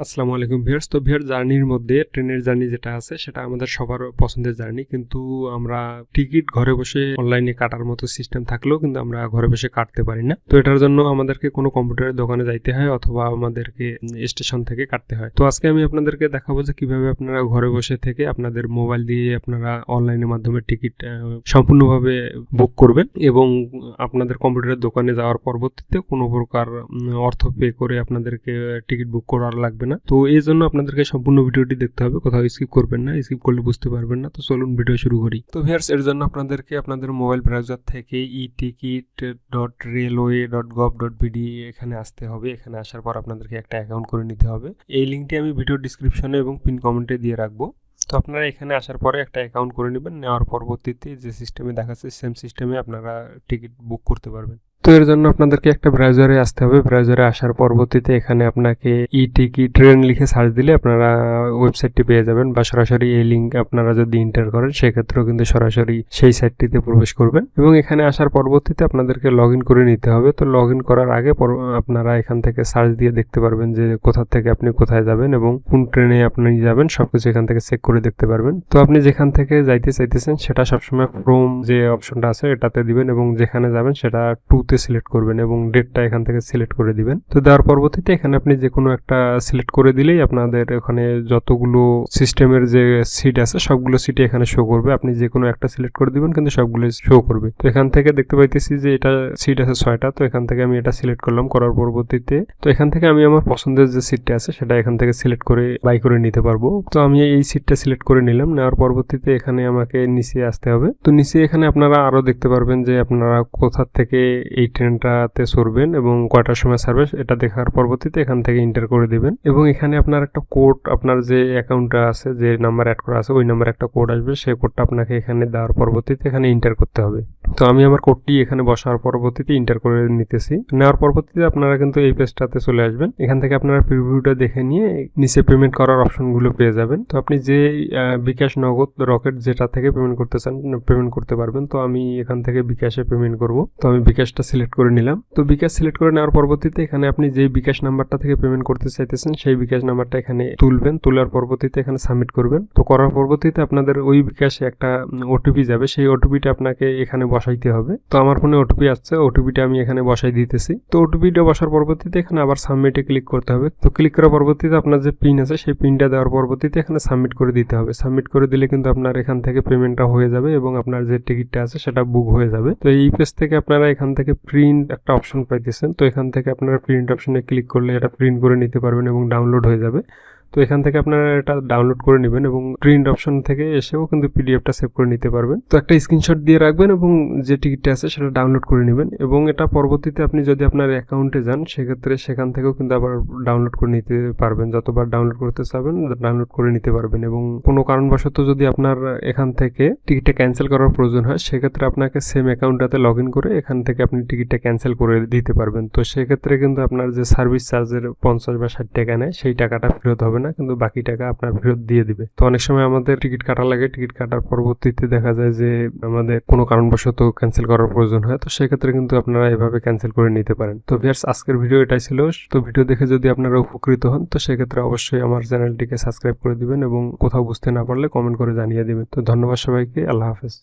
আসসালামু আলাইকুম ভিয়ার্স তো ভিয়ার জার্নির মধ্যে, ট্রেনের জার্নি যেটা আছে, সেটা আমাদের সবার পছন্দের জার্নি। কিন্তু আমরা টিকিট ঘরে বসে অনলাইনে কাটার মতো সিস্টেম থাকলেও কিন্তু আমরা ঘরে বসে কাটতে পারি না। তো এটার জন্য আমাদেরকে কোনো কম্পিউটারের দোকানে যাইতে হয় অথবা আমাদেরকে স্টেশন থেকে কাটতে হয়। তো আজকে আমি আপনাদেরকে দেখাবো যে কীভাবে আপনারা ঘরে বসে থেকে আপনাদের মোবাইল দিয়ে আপনারা অনলাইনের মাধ্যমে টিকিট সম্পূর্ণভাবে বুক করবেন এবং আপনাদের কম্পিউটারের দোকানে যাওয়ার পরবর্তীতে কোনো প্রকার অর্থ পে করে আপনাদেরকে টিকিট বুক করার লাগবে না? তো এই জন্য আপনাদেরকে সম্পূর্ণ ভিডিওটি দেখতে হবে। কোথাও স্কিপ করবেন না স্কিপ করলে বুঝতে পারবেন না। তো চলুন ভিডিও শুরু করি। তো ভিয়ার্স এর জন্য আপনাদেরকে আপনাদের মোবাইল ব্রাউজার থেকে e ticket dot railway dot gov dot BD এখানে আসতে হবে। এখানে আসার পর আপনাদেরকে একটা অ্যাকাউন্ট করে নিতে হবে। এই লিঙ্কটি আমি ভিডিও ডিসক্রিপশনে এবং পিন কমেন্টে দিয়ে রাখব। তো আপনারা এখানে আসার পরে একটা অ্যাকাউন্ট করে নেবেন। নেওয়ার পরবর্তীতে যে সিস্টেমে দেখাচ্ছে সেম সিস্টেমে আপনারা টিকিট বুক করতে পারবেন। তো এর জন্য আপনাদেরকে একটা ব্রাউজারে আসতে হবে। ব্রাউজারে আসার পরবর্তীতে এখানে আপনাকে ই টিকিট ট্রেন লিখে সার্চ দিলে আপনারা ওয়েবসাইটটি পেয়ে যাবেন বা সরাসরি এই লিঙ্ক আপনারা যদি ইন্টার করেন, সেক্ষেত্রেও কিন্তু সরাসরি সেই সাইটটিতে প্রবেশ করবেন। এবং এখানে আসার পরবর্তীতে আপনাদেরকে লগ করে নিতে হবে। তো লগ করার আগে আপনারা এখান থেকে সার্চ দিয়ে দেখতে পারবেন যে কোথা থেকে আপনি কোথায় যাবেন এবং কোন ট্রেনে আপনি যাবেন, সবকিছু এখান থেকে চেক করে দেখতে পারবেন। তো আপনি যেখান থেকে যাইতে চাইতেছেন, সেটা সবসময় ফ্রম যে অপশনটা আছে, এটাতে দিবেন এবং যেখানে যাবেন, সেটা টুতে সিলেক্ট করবেন এবং ডেটটা এখান থেকে সিলেক্ট করে দিবেন। তো দেওয়ার পরবর্তীতে এখানে আপনি যে কোনো একটা সিলেক্ট করে দিলেই আপনাদের এখানে যতগুলো সিস্টেমের যে সিট আছে, সবগুলো সিটে এখানে শো করবে। আপনি যে কোনো একটা সিলেক্ট করে দিবেন, কিন্তু সবগুলো শো করবে। তো এখান থেকে দেখতে পাইতেছি যে এটা সিট আছে ছয়টা, তো এখান থেকে আমি এটা সিলেক্ট করলাম। করার পরবর্তীতে তো এখান থেকে আমি আমার পছন্দের যে সিটটা আছে, সেটা এখান থেকে সিলেক্ট করে বাই করে নিতে পারব। তো আমি এই সিটটা সিলেক্ট করে নিলাম। নেওয়ার পরবর্তীতে এখানে আমাকে নিচে আসতে হবে। তো নিচে এখানে আপনারা আরও দেখতে পারবেন যে আপনারা কোথা থেকে এই ট্রেনটাতে সরবেন এবং কয়টার সময় সার্ভিস এটা দেখার পরবর্তীতে এখান থেকে এন্টার করে দেবেন। এবং এখানে আপনার একটা কোড আপনার যে অ্যাকাউন্টটা আছে, যে নাম্বার অ্যাড করা আছে, ওই নাম্বার একটা কোড আসবে, সেই কোডটা আপনাকে এখানে দেওয়ার পরবর্তীতে এখানে এন্টার করতে হবে। তো আমি আমার কোডটি এখানে বসার পরবর্তীতে ইন্টার করে নিতেছি। নেওয়ার পরবর্তীতে আপনারা কিন্তু এই পেজটাতে চলে আসবেন। এখান থেকে আপনারা প্রিভিউটা দেখে নিয়ে নিচে পেমেন্ট করার অপশনগুলো পেয়ে যাবেন। তো আপনি যে বিকাশ নগদ রকেট যেটা থেকে পেমেন্ট করতে চান পেমেন্ট করতে পারবেন। তো আমি এখান থেকে বিকাশে পেমেন্ট করব। তো আমি বিকাশটা সিলেক্ট করে নিলাম। তো বিকাশ সিলেক্ট করে নেওয়ার পরবর্তীতে এখানে আপনি যে বিকাশ নাম্বারটা থেকে পেমেন্ট করতে চাইতেছেন, সেই বিকাশ নাম্বারটা এখানে তুলবেন। তোলার পরবর্তীতে এখানে সাবমিট করবেন। তো করার পরবর্তীতে আপনাদের ওই বিকাশে একটা ওটিপি যাবে। সেই ওটিপিটা আপনাকে এখানে বসাইতে হবে। তো আমার ফোনে ওটিপি আসছে ওটিপিটা আমি এখানে বসাই দিতেছি। তো ওটিপিটা বসার পরবর্তীতে এখানে আবার সাবমিটে ক্লিক করতে হবে। তো ক্লিক করার পরবর্তীতে আপনার যে পিন আছে, সেই পিনটা দেওয়ার পরবর্তীতে এখানে সাবমিট করে দিতে হবে। সাবমিট করে দিলে কিন্তু আপনার এখান থেকে পেমেন্টটা হয়ে যাবে এবং আপনার যে টিকিটটা আছে, সেটা বুক হয়ে যাবে। তো এই পেজ থেকে আপনারা এখান থেকে প্রিন্ট একটা অপশন পাইতেছেন। তো এখান থেকে আপনারা প্রিন্ট অপশনে ক্লিক করলে এটা প্রিন্ট করে নিতে পারবেন এবং ডাউনলোড হয়ে যাবে। তো এখান থেকে আপনারা এটা ডাউনলোড করে নেবেন এবং প্রিন্ট অপশন থেকে এসেও কিন্তু পিডিএফটা সেভ করে নিতে পারবেন। তো একটা স্ক্রিনশট দিয়ে রাখবেন এবং যে টিকিটটা আছে সেটা ডাউনলোড করে নেবেন এবং এটা পরবর্তীতে আপনি যদি আপনার অ্যাকাউন্টে যান, সেক্ষেত্রে সেখান থেকেও কিন্তু আবার ডাউনলোড করে নিতে পারবেন। যতবার ডাউনলোড করতে চাবেন ডাউনলোড করে নিতে পারবেন এবং কোনো কারণবশত যদি আপনার এখান থেকে টিকিটটা ক্যান্সেল করার প্রয়োজন হয়, সেক্ষেত্রে আপনাকে সেম অ্যাকাউন্টটাতে লগ ইন করে এখান থেকে আপনি টিকিটটা ক্যান্সেল করে দিতে পারবেন। তো সেক্ষেত্রে কিন্তু আপনার যে সার্ভিস চার্জের পঞ্চাশ বা ষাট টাকা নেয়, সেই টাকাটা ফেরত হবে না, কিন্তু বাকি টাকা আপনার ফেরত দিয়ে দিবে। তো অনেক সময় আমাদের টিকিট কাটা লাগে, টিকিট কাটার পরবর্তীতে দেখা যায় যে আমাদের কোনো কারণবশত ক্যান্সেল করার প্রয়োজন হয়। তো সেক্ষেত্রে কিন্তু আপনারা এভাবে ক্যান্সেল করে নিতে পারেন। তো ভিয়ার্স আজকের ভিডিও এটাই ছিল। তো ভিডিও দেখে যদি আপনারা উপকৃত হন, তো সেক্ষেত্রে অবশ্যই আমার চ্যানেলটিকে সাবস্ক্রাইব করে দিবেন এবং কোথাও বুঝতে না পারলে কমেন্ট করে জানিয়ে দিবেন। তো ধন্যবাদ সবাইকে, আল্লাহ হাফেজ।